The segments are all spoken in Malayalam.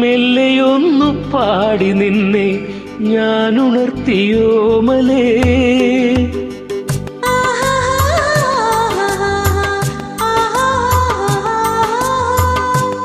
മെല്ലെയൊന്നു പാടി നിന്നെ ഞാൻ ഉണർത്തിയോ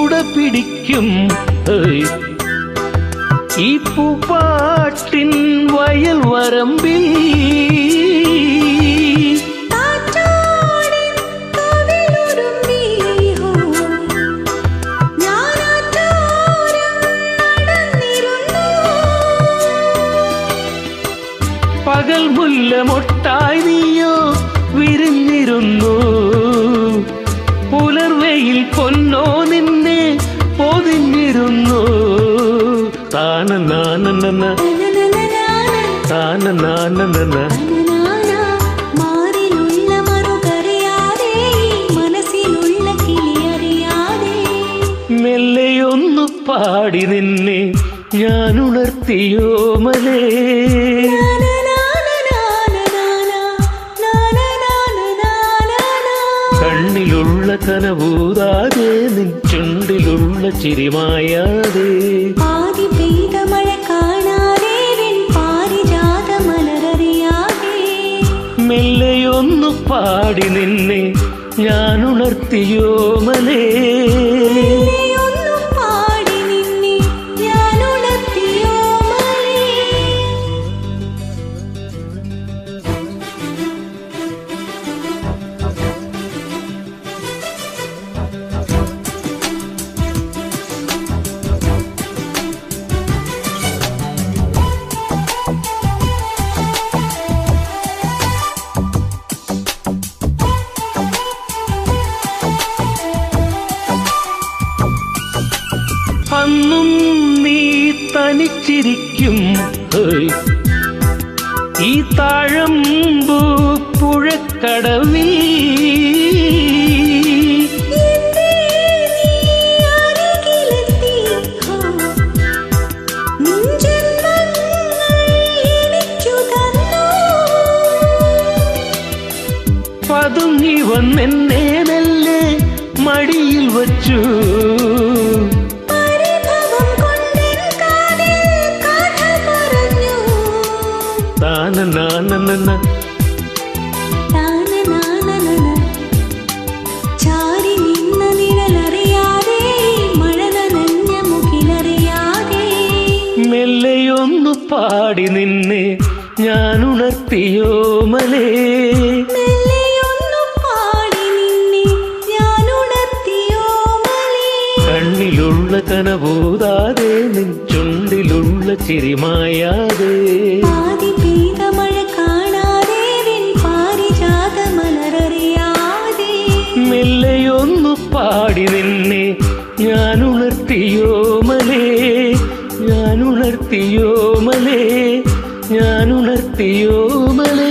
കുട പിടിക്കും. ഈ പൂപ്പാട്ടിൻ വയൽ വരമ്പിൽ പകൽ മുല്ല മുട്ടായി നീയോ വിരിഞ്ഞിരുന്നു. മെല്ലെയൊന്നു പാടി നിന്നെ ഞാൻ ഉണർത്തിയോ മലേ. കണ്ണിലുള്ള കനവൂതാതെ നിൻ ചുണ്ടിലുള്ള ചിരിമായാതെ. പാടി നിന്നെ ഞാൻ ഉണർത്തിയോ നിൻ ജന്മങ്ങൾ താഴമ്പു തന്നു പതുങ്ങി വന്നെന്നെ മെല്ലെ മടിയിൽ വച്ചു. മെല്ലെയൊന്നു പാടി നിന്നെ ഞാൻ ഉണർത്തിയോ മലേ? കണ്ണിലുള്ള കനവൂതാതെ നിൻ ചുണ്ടിലുള്ള ചിരിമായാതെ മെല്ലയൊന്നു പാടി നിന്നെ ഞാൻ ഉണർത്തിയോ ഞാൻ ഉണർത്തിയോ മലേ? ഞാനുണർത്തിയോ മലേ?